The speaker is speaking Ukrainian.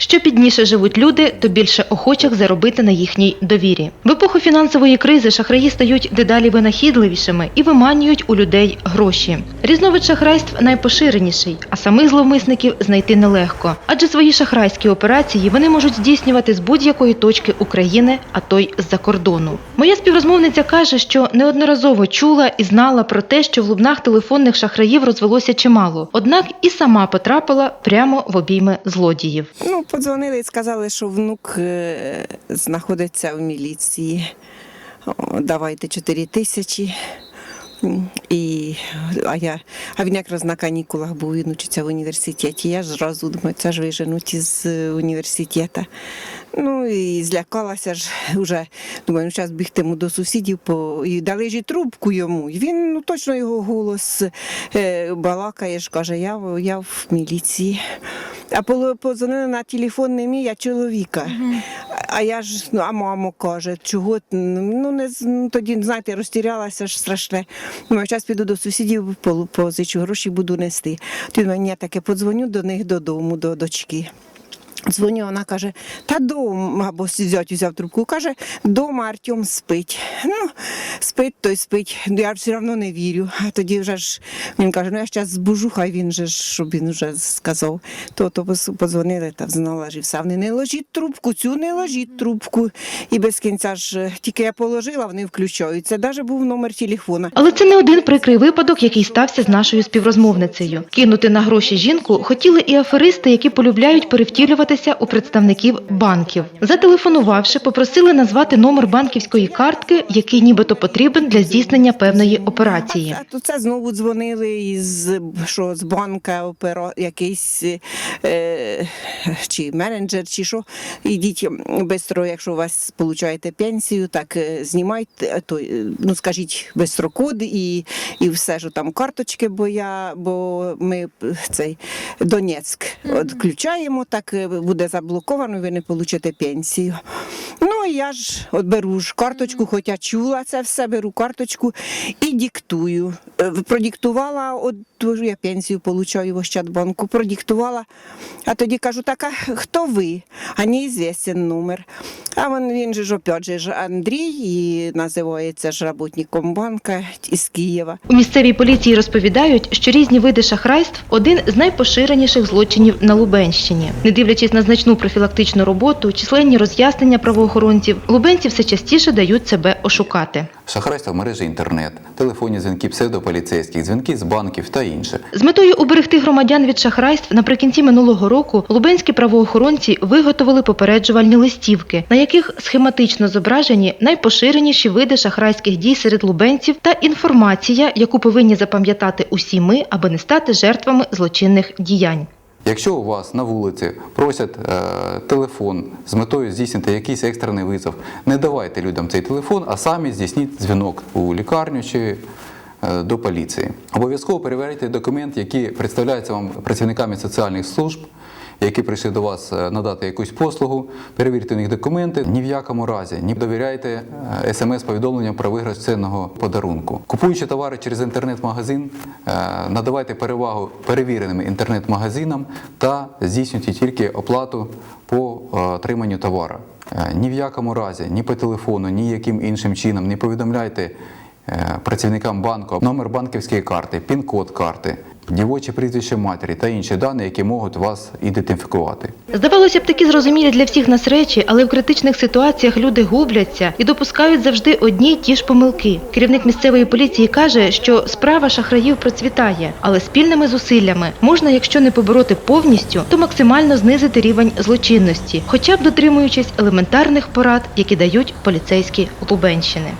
Що бідніше живуть люди, то більше охочих заробити на їхній довірі. В епоху фінансової кризи шахраї стають дедалі винахідливішими і виманюють у людей гроші. Різновид шахрайств найпоширеніший, а самих зловмисників знайти нелегко, адже свої шахрайські операції вони можуть здійснювати з будь-якої точки України, а то й з-за кордону. Моя співрозмовниця каже, що неодноразово чула і знала про те, що в лубнах телефонних шахраїв розвелося чимало, однак і сама потрапила прямо в обійми злодіїв. Ну, подзвонили і сказали, що внук е, знаходиться в міліції. Давайте 4 тисячі. І, а, я, а він якраз на канікулах був, він учиться в університеті. Я ж зразу думаю, це ж виженуть із е, університету. Ну і злякалася ж вже. Думаю, ну зараз бігтиму до сусідів, по... і дали ж трубку йому. І він ну, точно його голос е, балакає, ж каже, я, я в міліції. А поло- на телефон не мій, а чоловіка. А я ж, ну, а мама каже, чого ну не ну, тоді, знаєте, розтірялася ж страшне. Ну, зараз піду до сусідів, позичу гроші буду нести. Тоді мені я таке подзвоню до них додому, до дочки. Дзвоню, вона каже, та дома, або зять взяв трубку, каже, дома Артем спить. Ну, спить, той спить. Ну, Я все одно не вірю. А тоді вже ж він каже, ну я зараз збужу, хай він же щоб він вже сказав. То то подзвонили та знала. Вони не ложіть трубку, цю не ложіть трубку. І без кінця ж е, тільки я положила, вони включаються. Навіть був номер телефона. Але це не один прикрий випадок, який стався з нашою співрозмовницею. Кинути на гроші жінку хотіли і аферисти, які полюбляють перевтілюватися у представників банків. Зателефонувавши, попросили назвати номер банківської картки, який нібито потрібен для здійснення певної операції. То це знову дзвонили із що з банка опера якийсь е, чи менеджер, чи що. Ідіть швидко, якщо у вас получаєте пенсію, так е, знімайте, е, то е, ну скажіть швидко код і, і все що там карточки, бо я, бо ми цей Донецьк відключаємо, так буде заблоковано, ви не получите пенсію. Ну і я ж от беру ж карточку, хоча чула це все, беру карточку і диктую. Е, Продиктувала, от тож я пенсію получаю в Ощадбанку, продиктувала. А тоді кажу, так, а хто ви? А неізвісен номер. А він, він же ж опять же ж Андрій і називається ж работником банка із Києва. У місцевій поліції розповідають, що різні види шахрайств один з найпоширеніших злочинів на Лубенщині. Не дивлячись на значну профілактичну роботу, численні роз'яснення правоохоронців, лубенці все частіше дають себе ошукати. Шахрайство в мережі інтернет, телефонні дзвінки псевдополіцейських, дзвінки з банків та інше. З метою уберегти громадян від шахрайств наприкінці минулого року лубенські правоохоронці виготовили попереджувальні листівки, на яких схематично зображені найпоширеніші види шахрайських дій серед лубенців та інформація, яку повинні запам'ятати усі ми, аби не стати жертвами злочинних діянь. Якщо у вас на вулиці просять е, телефон з метою здійснити якийсь екстрений визов, не давайте людям цей телефон, а самі здійсніть дзвінок у лікарню чи е, до поліції. Обов'язково перевіряйте документ, які представляються вам працівниками соціальних служб, які прийшли до вас е, надати якусь послугу, перевірте у них документи. Ні в якому разі не довіряйте е, смс-повідомленням про виграш цінного подарунку. Купуючи товари через інтернет-магазин, е, надавайте перевагу перевіреним інтернет-магазинам та здійснюйте тільки оплату по отриманню товару. Е, Ні в якому разі, ні по телефону, ні яким іншим чином не повідомляйте працівникам банку номер банківської карти, пін-код карти, дівоче прізвище матері та інші дані, які можуть вас ідентифікувати. Здавалося б, такі зрозумілі для всіх нас речі, але в критичних ситуаціях люди губляться і допускають завжди одні й ті ж помилки. Керівник місцевої поліції каже, що справа шахраїв процвітає, але спільними зусиллями можна, якщо не побороти повністю, то максимально знизити рівень злочинності, хоча б дотримуючись елементарних порад, які дають поліцейські Лубенщини.